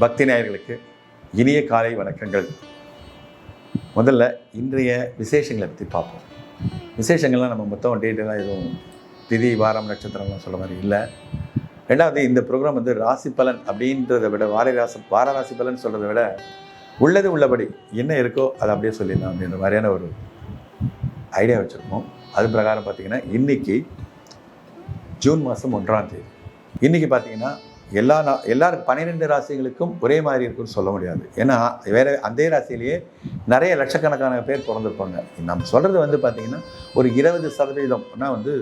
பக்தி நேயர்களுக்கு இனிய காலை வணக்கங்கள். முதல்ல இன்றைய விசேஷங்களை பற்றி பார்ப்போம். விசேஷங்கள்லாம் நம்ம மொத்தம் டீட்டெயிலாக எதுவும் திதி வாரம் நட்சத்திரம்லாம் சொல்ல மாதிரி இல்லை. ரெண்டாவது இந்த ப்ரோக்ராம் வந்து ராசி பலன் அப்படின்றத விட வார ராசி வார ராசி பலன் சொல்கிறத விட உள்ளது உள்ளபடி என்ன இருக்கோ அதை அப்படியே சொல்லிடலாம் அப்படின்ற மாதிரியான ஒரு ஐடியா வச்சுருக்கோம். அது பிரகாரம் பார்த்தீங்கன்னா இன்றைக்கி ஜூன் மாதம் ஒன்றாம் தேதி. இன்றைக்கி பார்த்தீங்கன்னா எல்லா நா எல்லாருக்கும் பன்னிரெண்டு ராசிகளுக்கும் ஒரே மாதிரி இருக்குன்னு சொல்ல முடியாது. ஏன்னா வேற அதே ராசியிலேயே நிறைய லட்சக்கணக்கான பேர் பிறந்திருப்பாங்க. நம்ம சொல்கிறது வந்து பார்த்திங்கன்னா ஒரு இருபது சதவீதம்னா வந்து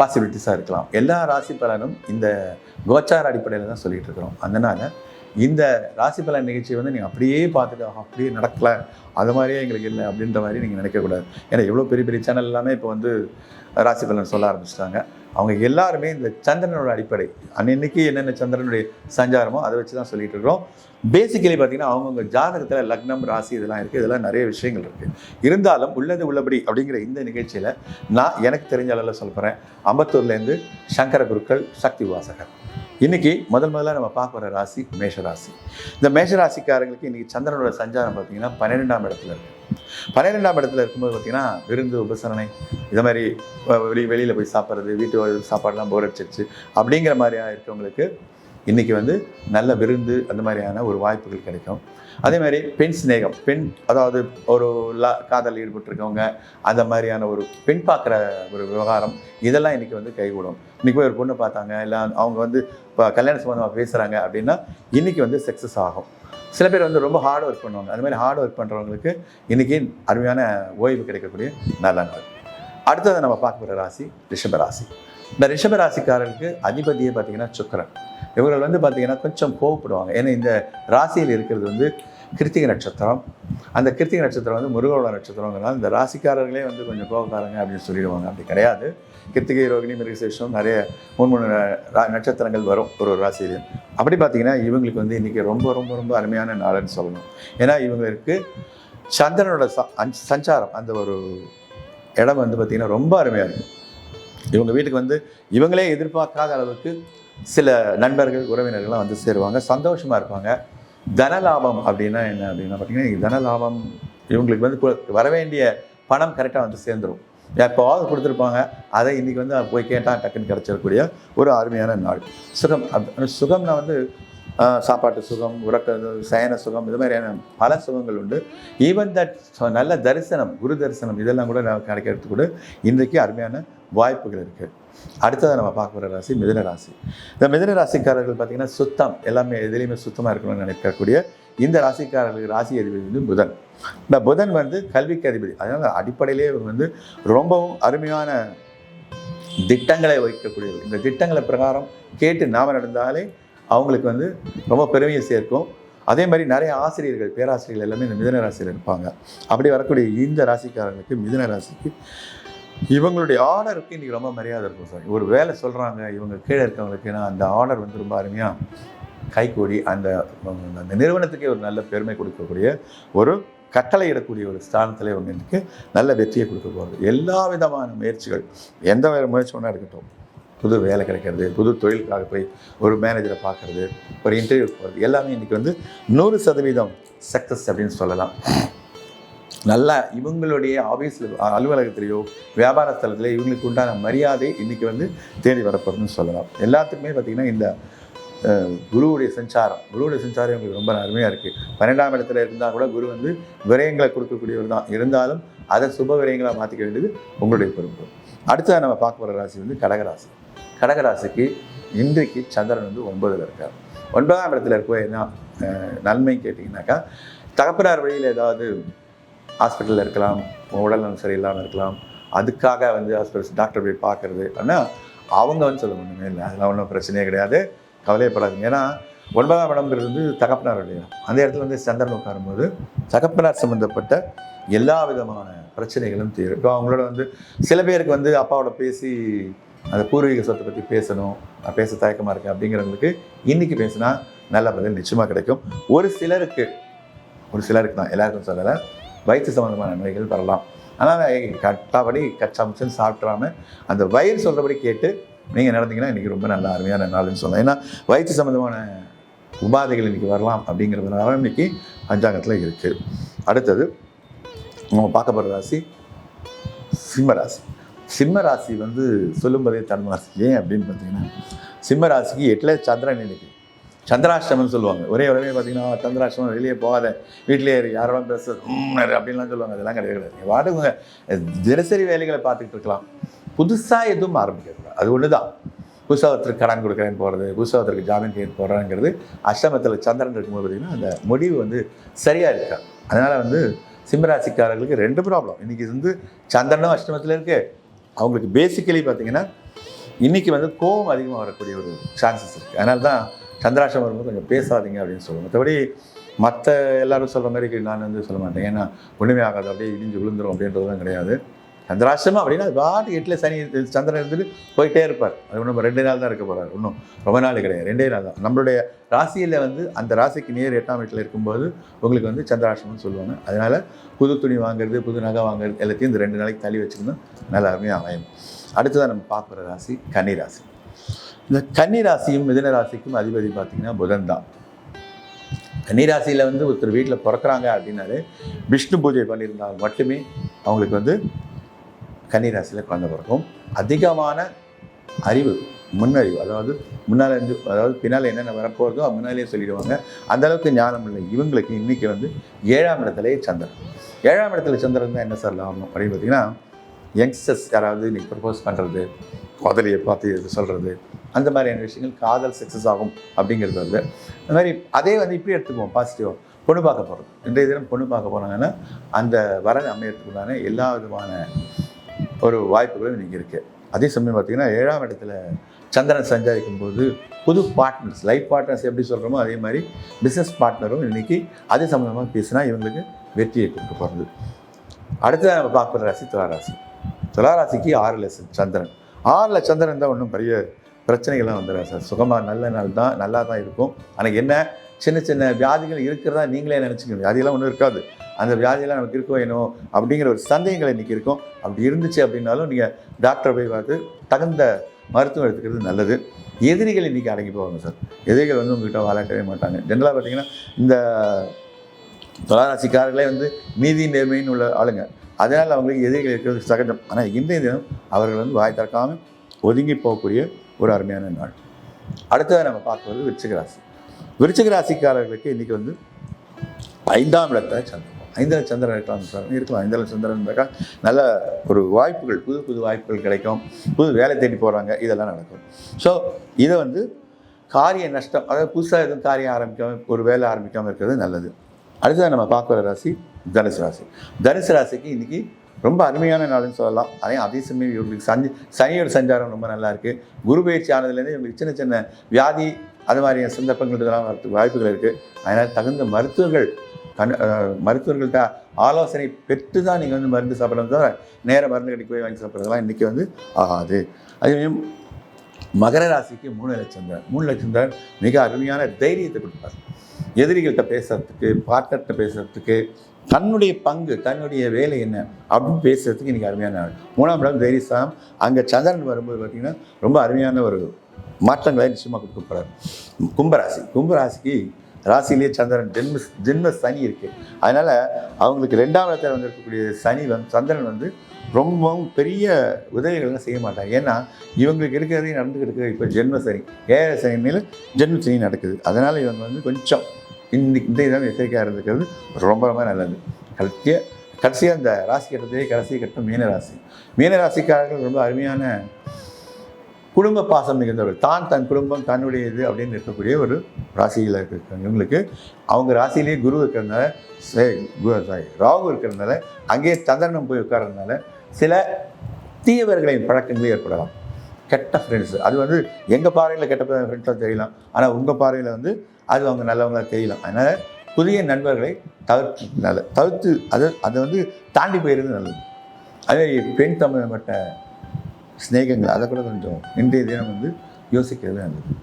பாசிபிலிட்டிஸாக இருக்கலாம். எல்லா ராசி பலனும் இந்த கோச்சார அடிப்படையில் தான் சொல்லிகிட்டு இருக்கிறோம். அதனால் இந்த ராசி பலன் நிகழ்ச்சியை வந்து நீங்கள் அப்படியே பார்த்துட்டு அப்படியே நடக்கலை. அது மாதிரியே எங்களுக்கு இல்லை அப்படின்ற மாதிரி நீங்கள் நினைக்கக்கூடாது. ஏன்னா எவ்வளோ பெரிய பெரிய சேனல் எல்லாமே இப்போ வந்து ராசி பலன் சொல்ல ஆரம்பிச்சிட்டாங்க. அவங்க எல்லாருமே இந்த சந்திரனோட அடிப்படை. அன்னன்னைக்கு என்னென்ன சந்திரனுடைய சஞ்சாரமோ அதை வச்சு தான் சொல்லிட்டு இருக்கிறோம். பேசிக்கலி பார்த்தீங்கன்னா அவங்கவுங்க ஜாதகத்தில் லக்னம் ராசி இதெல்லாம் இருக்குது இதெல்லாம் நிறைய விஷயங்கள் இருக்குது இருந்தாலும் உள்ளது உள்ளபடி அப்படிங்கிற இந்த நிகழ்ச்சியில் நான் எனக்கு தெரிஞ்ச அளவில் சொல்கிறேன் அம்பத்தூர்லேருந்து சங்கர குருக்கள் சக்தி வாசகர் இன்னைக்கு முதல் முதல்ல நம்ம பார்க்க ராசி மேஷ ராசி இந்த மேஷ ராசிக்காரங்களுக்கு இன்னைக்கு சந்திரனோட சஞ்சாரம் பார்த்தீங்கன்னா பன்னிரெண்டாம் இடத்துல இருக்கு. பன்னிரெண்டாம் இடத்துல இருக்கும்போது பார்த்தீங்கன்னா விருந்து உபசரணை இதை மாதிரி வெளி வெளியில் போய் சாப்பிட்றது வீட்டு சாப்பாடுலாம் போர் அடிச்சிருச்சு அப்படிங்கிற மாதிரியாக இருக்கவங்களுக்கு இன்றைக்கி வந்து நல்ல விருந்து அந்த மாதிரியான ஒரு வாய்ப்புகள் கிடைக்கும். அதே மாதிரி பெண் சிநேகம் பெண் அதாவது ஒரு லா காதல் ஈடுபட்டிருக்கவங்க அந்த மாதிரியான ஒரு பெண் பார்க்குற ஒரு விவகாரம் இதெல்லாம் இன்றைக்கி வந்து கைகூடும். இன்றைக்கி போய் ஒரு பொண்ணு பார்த்தாங்க இல்லை அவங்க வந்து இப்போ கல்யாண சம்மந்தமாக பேசுகிறாங்க அப்படின்னா இன்றைக்கி வந்து சக்ஸஸ் ஆகும். சில பேர் வந்து ரொம்ப ஹார்ட் ஒர்க் பண்ணுவாங்க. அது மாதிரி ஹார்ட் ஒர்க் பண்ணுறவங்களுக்கு இன்றைக்கி அருமையான ஓய்வு கிடைக்கக்கூடிய நல்ல நாள். அடுத்தது நம்ம பார்க்க போகிற ராசி ரிஷப ராசி. இந்த ரிஷப ராசிக்காரருக்கு அதிபதியே பார்த்தீங்கன்னா சுக்கிரன். இவர்கள் வந்து பார்த்தீங்கன்னா கொஞ்சம் கோவப்படுவாங்க. ஏன்னா இந்த ராசியில் இருக்கிறது வந்து கிருத்திகை நட்சத்திரம். அந்த கிருத்திகை நட்சத்திரம் வந்து முருகோட நட்சத்திரங்கிறனால இந்த ராசிக்காரர்களே வந்து கொஞ்சம் கோபக்காரங்க அப்படின்னு சொல்லிடுவாங்க. அப்படி கிடையாது. கிருத்திகை ரோகிணி மிருகசேஷம் நிறைய மூணு மூணு ரா- நட்சத்திரங்கள் வரும் ஒரு ஒரு ராசியிலையும் அப்படி பார்த்தீங்கன்னா இவங்களுக்கு வந்து இன்றைக்கி ரொம்ப ரொம்ப ரொம்ப அருமையான நாளுன்னு சொல்லணும். ஏன்னா இவங்களுக்கு சந்திரனோட ச- சஞ்சாரம் அந்த ஒரு இடம் வந்து பார்த்திங்கன்னா ரொம்ப அருமையாக இருக்கும் இவங்க வீட்டுக்கு வந்து இவங்களே எதிர்பார்க்காத அளவுக்கு சில நண்பர்கள் உறவினர்கள்லாம் வந்து சேருவாங்க. சந்தோஷமாக இருப்பாங்க. தனலாபம் அப்படின்னா என்ன அப்படின்னா பார்த்தீங்கன்னா தன லாபம் இவங்களுக்கு வந்து கு- வர வேண்டிய பணம் கரெக்டாக வந்து சேர்ந்துரும். எப்போவாவது கொடுத்துருப்பாங்க. அதை இன்றைக்கி வந்து போய் கேட்டால் டக்குன்னு கிடச்சிடக்கூடிய ஒரு அருமையான நாள். சுகம் அப்~ சுகம்னா வந்து சாப்பாட்டு சுகம் உறக்க சயன சுகம் இது மாதிரியான பல சுகங்கள் உண்டு. ஈவன் தட் நல்ல தரிசனம் குரு தரிசனம் இதெல்லாம் கூட நமக்கு கிடைக்கிறதுக்கு கூட இன்றைக்கு அருமையான வாய்ப்புகள் இருக்குது அடுத்ததாக நம்ம பார்க்க போகிற ராசி மிதன ராசி. இந்த மிதன ராசிக்காரர்கள் பார்த்திங்கன்னா சுத்தம் எல்லாமே எதுலேயுமே சுத்தமாக இருக்கணும்னு நினைக்கக்கூடிய இந்த ராசிக்காரர்களுக்கு ராசி அதிபதி வந்து புதன். இந்த புதன் வந்து கல்விக்கு அதிபதி. அதனால் அடிப்படையிலே வந்து ரொம்பவும் அருமையான திட்டங்களை வைக்கக்கூடியவர். இந்த திட்டங்களை பிரகாரம் கேட்டு நாம் நடந்தாலே அவங்களுக்கு வந்து ரொம்ப பெருமையை சேர்க்கும். அதே மாதிரி நிறைய ஆசிரியர்கள் பேராசிரியர்கள் எல்லாமே இந்த மிதன ராசியில் இருப்பாங்க. அப்படி வரக்கூடிய இந்த ராசிக்காரங்களுக்கு மிதன ராசிக்கு இவங்களுடைய ஆர்டருக்கு இன்றைக்கி ரொம்ப மரியாதை இருக்கும் சார். ஒரு வேலை சொல்கிறாங்க இவங்க கீழே இருக்கவங்களுக்கு ஏன்னா அந்த ஆர்டர் வந்து ரொம்ப அருமையாக கைகூடி அந்த அந்த நிறுவனத்துக்கே ஒரு நல்ல பெருமை கொடுக்கக்கூடிய ஒரு கட்டளையிடக்கூடிய ஒரு ஸ்தானத்தில் இவங்க இன்றைக்கு நல்ல வெற்றியை கொடுக்க போகிறது எல்லா விதமான முயற்சிகள் எந்த முயற்சி ஒன்றா இருக்கட்டும். புது வேலை கிடைக்கிறது புது தொழிலுக்காக போய் ஒரு மேனேஜரை பார்க்குறது ஒரு இன்டர்வியூ போகிறது எல்லாமே இன்றைக்கி வந்து நூறு சதவீதம் சக்ஸஸ் அப்படின்னு சொல்லலாம். நல்லா இவங்களுடைய ஆஃபீஸில் அலுவலகத்திலேயோ வியாபார ஸ்தலத்திலேயோ இவங்களுக்கு உண்டான மரியாதை இன்றைக்கி வந்து தேடி வரப்போகிறதுன்னு சொல்லலாம். எல்லாத்துக்குமே பார்த்திங்கன்னா இந்த குருவுடைய சஞ்சாரம் குருவுடைய சஞ்சாரம் எங்களுக்கு ரொம்ப அருமையாக இருக்குது பன்னெண்டாம் இடத்துல இருந்தால் கூட குரு வந்து விரயங்களை கொடுக்கக்கூடியவர் தான். இருந்தாலும் அதை சுப விரயங்களாக மாற்றிக்க வேண்டியது உங்களுடைய பொறுப்பு. அடுத்ததாக நம்ம பார்க்க போகிற ராசி வந்து கடகராசி. கடகராசிக்கு இன்றைக்கு சந்திரன் வந்து ஒன்பதில் இருக்கார். ஒன்பதாம் இடத்துல இருக்க என்ன நன்மை கேட்டிங்கனாக்கா தகப்பனார் வழியில் ஏதாவது ஹாஸ்பிட்டலில் இருக்கலாம் உடல்நலம் சரியில்லாமல் இருக்கலாம். அதுக்காக வந்து ஹாஸ்பிட்டல் டாக்டர் போய் பார்க்குறது ஆனால் அவங்க வந்து சொல்ல ஒன்றுமே இல்லை. அதெல்லாம் ஒன்றும் பிரச்சனையே கிடையாது. கவலையப்படாதுங்க. ஏன்னா ஒன்பதாம் இடம்ங்கிறது வந்து தகப்பனாருடைய இடம். அந்த இடத்துல வந்து சந்திரன் உட்காரும்போது தகப்பனார் சம்மந்தப்பட்ட எல்லா விதமான பிரச்சனைகளும் தீரும். இப்போ அவங்களோட வந்து சில பேருக்கு வந்து அப்பாவோட பேசி அந்த பூர்வீக சொத்தை பற்றி பேசணும் பேச தயக்கமாக இருக்கேன் அப்படிங்கிறவங்களுக்கு இன்னைக்கு பேசினா நல்ல பதில் நிச்சயமாக கிடைக்கும். ஒரு சிலருக்கு ஒரு சிலருக்கு தான் எல்லாருக்கும் சொல்லலை. வயிற்று சம்மந்தமான நோய்கள் வரலாம். அதனால் கட்டாபடி கச்சாமிச்சன் சாப்பிட்றாம அந்த வயிறு சொல்கிறபடி கேட்டு நீங்கள் நடந்தீங்கன்னா இன்றைக்கி ரொம்ப நல்ல அருமையான நாள்னு சொல்லலாம். ஏன்னா வயிற்று சம்மந்தமான உபாதைகள் இன்றைக்கி வரலாம் அப்படிங்கிறதுனால இன்றைக்கி பஞ்சாங்கத்தில் இருக்குது அடுத்தது நம்ம பார்க்க போகிற ராசி சிம்ம ராசி. வந்து சொல்லும்போதே தன்மாசி ஏன் அப்படின்னு பார்த்தீங்கன்னா சிம்ம ராசிக்கு எட்டில் சந்திரன் இன்னைக்கு. சந்திராஷ்டமம்னு சொல்லுவாங்க. ஒரே உடனே பார்த்தீங்கன்னா சந்திராஷ்டமம் வெளியே போகாத வீட்டிலே இரு, யாரோட பேச அப்படின்லாம் சொல்லுவாங்க. அதெல்லாம் கிடையாது. கிடையாது தினசரி வேலைகளை பார்த்துக்கிட்டு இருக்கலாம். புதுசாக எதுவும் ஆரம்பிக்கக்கூடாது அது ஒன்று தான் புதுசாகத்திற்கு கடன் கொடுக்குறேன்னு போகிறது புதுசாகத்திற்கு ஜாமீன் கேட்டு போகிறேங்கிறது அஷ்டமத்தில் சந்திரன் இருக்கும்போது பார்த்திங்கன்னா அந்த முடிவு வந்து சரியாக இருக்கா? அதனால் வந்து சிம்மராசிக்காரர்களுக்கு ரெண்டு ப்ராப்ளம் இன்றைக்கி வந்து சந்திரனும் அஷ்டமத்தில் இருக்குது அவங்களுக்கு பேசிக்கலி பார்த்தீங்கன்னா இன்றைக்கி வந்து கோபம் அதிகமாக வரக்கூடிய ஒரு சான்சஸ் இருக்குது அதனால தான் சந்திராசம் வரும்போது கொஞ்சம் பேசாதீங்க அப்படின்னு சொல்லுவோம். மற்றபடி மற்ற எல்லாரும் சொல்கிற மாதிரி நான் வந்து சொல்ல மாட்டேன். ஏன்னா ஒன்றுமே ஆகாது. அப்படியே இடிஞ்சு விழுந்துரும் அப்படின்றதுலாம் கிடையாது. சந்திராசிரமம் அப்படின்னா பாட்டு எட்டில் சனி சந்திரன் இருந்துட்டு போயிட்டே இருப்பார். அது ஒன்றும் ரெண்டு நாள் தான் இருக்க போகிறார் ஒன்றும் ரொம்ப நாள் கிடையாது. ரெண்டே நாள் தான். நம்மளுடைய ராசியில் வந்து அந்த ராசிக்கு நேர் எட்டாம் வீட்டில் இருக்கும்போது உங்களுக்கு வந்து சந்திராஷ்டமம்னு சொல்லுவாங்க. அதனால் புது துணி வாங்குறது புது நகை வாங்குறது எல்லாத்தையும் இந்த ரெண்டு நாளைக்கு தள்ளி வச்சுக்கணும். நல்லா அருமையாக அமையும் அடுத்ததாக நம்ம பார்க்குற ராசி கன்னி ராசி. இந்த கன்னி ராசியும் ராசிக்கும் அதிபதி பார்த்திங்கன்னா புதன் தான். கன்னி ராசியில் வந்து ஒருத்தர் வீட்டில் பிறக்கிறாங்க அப்படின்னாலே விஷ்ணு பூஜை பண்ணியிருந்தால் மட்டுமே அவங்களுக்கு வந்து கன்னிராசியில் குழந்தை பிறக்கும். அதிகமான அறிவு முன்னறிவு அதாவது முன்னால் இருந்து அதாவது பின்னால் என்னென்ன வரப்போகிறதோ அது முன்னாலே சொல்லிடுவாங்க. அந்த அளவுக்கு ஞானம் இல்லை. இவங்களுக்கு இன்னைக்கு வந்து ஏழாம் இடத்துலேயே சந்திரன். ஏழாம் இடத்துல சந்திரன் தான் என்ன சார் லாபம் அப்படின்னு பார்த்தீங்கன்னா யங்ஸ்டர்ஸ் யாராவது இன்றைக்கி ப்ரப்போஸ் பண்ணுறது காதலியை பார்த்து சொல்கிறது அந்த மாதிரியான விஷயங்கள் காதல் சக்ஸஸ் ஆகும் அப்படிங்கிறது வந்து அந்த மாதிரி அதே வந்து இப்படி எடுத்துக்குவோம் பாசிட்டிவாக பொண்ணு பார்க்க போகிறோம் இன்றைய தினம் பொண்ணு பார்க்க போனாங்கன்னா அந்த வரன் அமையறதுக்குள்ளான எல்லா விதமான ஒரு வாய்ப்புகளும் இன்றைக்கி இருக்குது அதே சமயம் பார்த்திங்கன்னா ஏழாம் இடத்துல சந்திரன் சஞ்சாரிக்கும் போது புது பார்ட்னர்ஸ் லைஃப் பார்ட்னர்ஸ் எப்படி சொல்கிறோமோ அதே மாதிரி பிஸ்னஸ் பார்ட்னரும் இன்றைக்கி அதே சம்மந்தமாக பேசினா இவங்களுக்கு வெற்றியை கொடுக்க போகிறது அடுத்தது நம்ம பார்க்குற ராசி துளாராசி துளாராசிக்கு ஆறில் சந்திரன். ஆறில் சந்திரன் தான் ஒன்றும் பெரிய பிரச்சனைகள்லாம் வந்துடும் சார். சுகமாக நல்ல நாள் தான் நல்லா தான் இருக்கும். ஆனால் என்ன சின்ன சின்ன வியாதிகள் இருக்கிறதா நீங்களே நினச்சிக்கணும் வியாதியெல்லாம் ஒன்றும் இருக்காது. அந்த வியாதியெல்லாம் நமக்கு இருக்கோ என்னவோ அப்படிங்கிற ஒரு சந்தேகங்கள் இன்றைக்கி இருக்கும். அப்படி இருந்துச்சு அப்படின்னாலும் நீங்கள் டாக்டரை போய் பார்த்து தகுந்த மருத்துவம் எடுத்துக்கிறது நல்லது. எதிரிகள் இன்றைக்கி அடங்கி போவாங்க சார். எதிரிகள் வந்து உங்ககிட்ட வாழாட்டவே மாட்டாங்க. ஜென்ரலாக பார்த்தீங்கன்னா இந்த துளாராசிக்காரர்களே வந்து நீதி நேர்மைன்னு உள்ள ஆளுங்க. அதனால் அவங்களுக்கு எதிரிகள் இருக்கிறது சகஜம். ஆனால் இன்றைய தினம் அவர்கள் வந்து வாய் திறக்காமல் ஒதுங்கி போகக்கூடிய ஒரு அருமையான நாள். அடுத்ததாக நம்ம பார்க்குறது விருச்சிக ராசி. விருச்சிக ராசிக்காரர்களுக்கு இன்றைக்கி வந்து ஐந்தாம் இடத்த சந்திரன். ஐந்தாம் சந்திரன் இருக்கலாம் சார் இருக்கலாம் ஐந்தாம் சந்திரன் இருக்கா நல்ல ஒரு வாய்ப்புகள் புது புது வாய்ப்புகள் கிடைக்கும். புது வேலை தேடி போகிறாங்க இதெல்லாம் நடக்கும். ஸோ இதை வந்து காரிய நஷ்டம் அதாவது புதுசாக எதுவும் காரியம் ஆரம்பிக்காமல் ஒரு வேலை ஆரம்பிக்காமல் இருக்கிறது நல்லது. அடுத்ததாக நம்ம பார்க்குற ராசி தனுசு ராசி. தனுசு ராசிக்கு இன்றைக்கி ரொம்ப அருமையான நாள்னு சொல்லலாம். அதே அதே சமயம் இவங்களுக்கு சஞ்சி சனியோட சஞ்சாரம் ரொம்ப நல்லா இருக்குது குரு பயிற்சி ஆனதுலேருந்து இவங்களுக்கு சின்ன சின்ன வியாதி அது மாதிரியான சந்தர்ப்பங்கள் இதெல்லாம் வரதுக்கு வாய்ப்புகள் இருக்குது அதனால் தகுந்த மருத்துவர்கள் கண் மருத்துவர்கள்ட்ட ஆலோசனை பெற்று தான் நீங்கள் வந்து மருந்து சாப்பிட்றது தவிர நேர மருந்து கடைக்கு போய் வாங்கி சாப்பிட்றதுலாம் இன்றைக்கி வந்து ஆகாது. அதே மகர ராசிக்கு மூணு லட்சம் மூணு லட்சம் மிக அருமையான தைரியத்தை கொடுப்பார். எதிரிகள்கிட்ட பேசுறதுக்கு பார்ட்னர்கிட்ட பேசுறதுக்கு தன்னுடைய பங்கு தன்னுடைய வேலை என்ன அப்படின்னு பேசுறதுக்கு இன்றைக்கி அருமையான நாள். மூணாம் இடம் தைரியஸ்தானம் அங்கே சந்திரன் வரும்போது பார்த்திங்கன்னா ரொம்ப அருமையான ஒரு மாற்றங்களை நிச்சயமாக கொடுக்க போகிறார் கும்பராசி. கும்பராசிக்கு ராசியிலேயே சந்திரன் ஜென்ம ஜென்ம சனி இருக்குது அதனால் அவங்களுக்கு ரெண்டாம் இடத்துல வந்து இருக்கக்கூடிய சனி வந்து சந்திரன் வந்து ரொம்பவும் பெரிய உதவிகள்லாம் செய்ய மாட்டாங்க ஏன்னா இவங்களுக்கு இருக்கிறதே நடந்துக்கிட்டு இருக்குது இப்போ ஜென்ம சனி ஏழரை சனியில் ஜென்ம சனி நடக்குது. அதனால் இவங்க வந்து கொஞ்சம் இந்த இந்த இதாக எச்சரிக்கையாக இருந்துக்கிறது ரொம்ப ரொம்ப நல்லது. கடைசிய கடைசியாக இந்த ராசி கட்டத்திலே கடைசி கட்டம் மீன ராசி. மீன ராசிக்காரர்கள் ரொம்ப அருமையான குடும்ப பாசம் மிகுந்தவர்கள். தான் தன் குடும்பம் தன்னுடைய இது அப்படின்னு இருக்கக்கூடிய ஒரு ராசியில் இருக்கிறாங்க இவங்களுக்கு அவங்க ராசியிலேயே குரு இருக்கிறதுனால சாரி ராகு இருக்கிறதுனால அங்கேயே சந்திரனம் போய் உட்கார்றதுனால சில தீயவர்களின் பழக்கங்கள் ஏற்படலாம். கெட்ட ஃப்ரெண்ட்ஸ் அது வந்து எங்கள் பார்வையில் கெட்ட ஃப்ரெண்ட்ஸாக தெரியலாம். ஆனால் உங்கள் பார்வையில் வந்து அது அவங்க நல்லவங்களாக தெரியலாம். அதனால் புதிய நண்பர்களை தவிர்த்து நல்ல தவிர்த்து அதை அதை வந்து தாண்டி போயிடுறது நல்லது. அதே பெண் சம்பந்தப்பட்ட சிநேகங்கள் அதை கூட கொஞ்சம் இன்றைய தினம் வந்து யோசிக்கிறது நல்லது.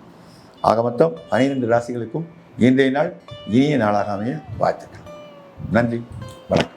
ஆக மொத்தம் பனிரெண்டு ராசிகளுக்கும் இன்றைய நாள் இனிய நாளாக அமைய வாழ்த்துக்கள். நன்றி. வணக்கம்.